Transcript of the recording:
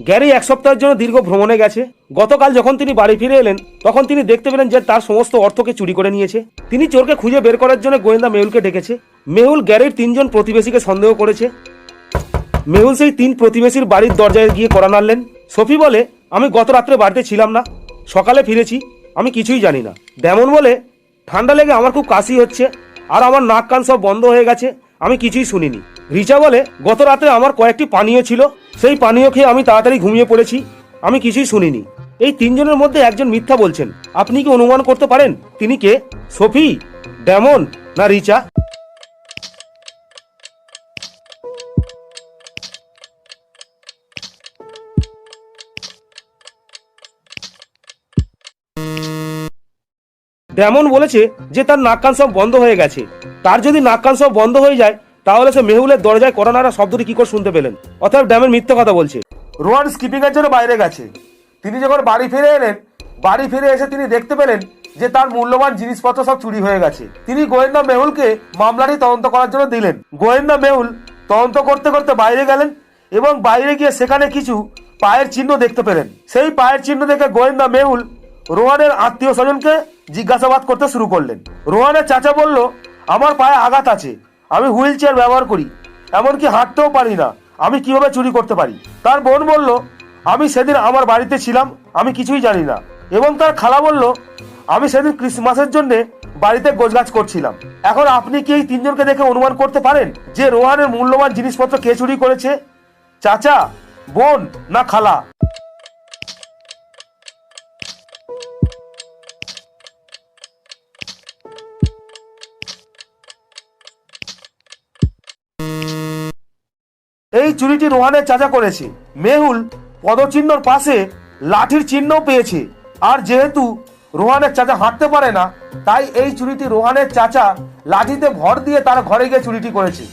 Gary এক সপ্তাহের জন্য দীর্ঘ ভ্রমণে গেছে। গতকাল যখন তিনি বাড়ি ফিরে এলেন, তখন তিনি দেখতে পেলেন যে তার সমস্ত অর্থকে চুরি করে নিয়েছে। তিনি চোরকে খুঁজে বের করার জন্য গোয়েন্দা মেহুলকে ডেকেছে। মেহুল গ্যারির তিনজন প্রতিবেশীকে সন্দেহ করেছে। মেহুল সেই তিন প্রতিবেশীর বাড়ির দরজায় গিয়ে করা নাড়লেন। সফি বলে, আমি গত রাত্রে বাড়িতে ছিলাম না। সকালে ফিরেছি। আমি কিছুই জানি না। ডেমন বলে, ঠান্ডা লেগে আমার খুব কাশি হচ্ছে। আর আমার নাক কান সব বন্ধ হয়ে গেছে। আমি কিছুই শুনিনি। রিচা বলে, গত রাতে আমার কয়েকটি পানীয় ছিল। সেই পানীয় খেয়ে আমি তাড়াতাড়ি ঘুমিয়ে পড়েছি। আমি কিছুই শুনিনি। এই তিনজনের মধ্যে একজন মিথ্যা বলছেন। আপনি কি অনুমান করতে পারেন? তিনি কে? সফি? ডেমন না রিচা? ডেমন বলেছে যে তার নাক কান সব বন্ধ হয়ে গেছে। তার যদি নাক কান সব বন্ধ হয়ে যায় তাহলে সে মেহুলের দরজায় করা শব্দটি কি করে শুনতে পেলেন? অর্থাৎ ড্যামের মিথ্যে কথা বলছে। রোহান স্কিপিং এর জন্য বাইরে গেছে। তিনি যখন বাড়ি ফিরে এলেন, বাড়ি ফিরে এসে তিনি দেখতে পেলেন যে তার মূল্যবান জিনিসপত্র সব চুরি হয়ে গেছে। তিনি গোয়েন্দা মেহুলকে মামলাটি তদন্ত করার জন্য দিলেন। গোয়েন্দা মেহুল তদন্ত করতে করতে বাইরে গেলেন এবং বাইরে গিয়ে সেখানে কিছু পায়ের চিহ্ন দেখতে পেলেন। সেই পায়ের চিহ্ন দেখে গোয়েন্দা মেহুল রোহানের আত্মীয় স্বজনকে জিজ্ঞাসাবাদ করতে শুরু করলেন। রোহানের চাচা বলল, আমার পায়ে আঘাত আছে। আমি হুইল চেয়ার ব্যবহার করি, এমনকি হাঁটতেও পারি না। আমি কীভাবে চুরি করতে পারি? তার বোন বলল, আমি সেদিন আমার বাড়িতে ছিলাম, আমি কিছুই জানি না। এবং তার খালা বলল, আমি সেদিন ক্রিসমাসের জন্য বাড়িতে গোছগাছ করছিলাম। এখন আপনি কি এই তিনজনকে দেখে অনুমান করতে পারেন যে রোহানের মূল্যবান জিনিসপত্র কে চুরি করেছে? চাচা, বোন না খালা? এই চুরিটি রোহানের চাচা করেছে। মেহুল পদচিহ্নর পাশে লাঠির চিহ্ন পেয়েছে। আর যেহেতু রোহানের চাচা হাঁটতে পারে না, তাই এই চুরিটি রোহানের চাচা লাঠিতে ভর দিয়ে তার ঘরে গিয়ে চুরিটি করেছে।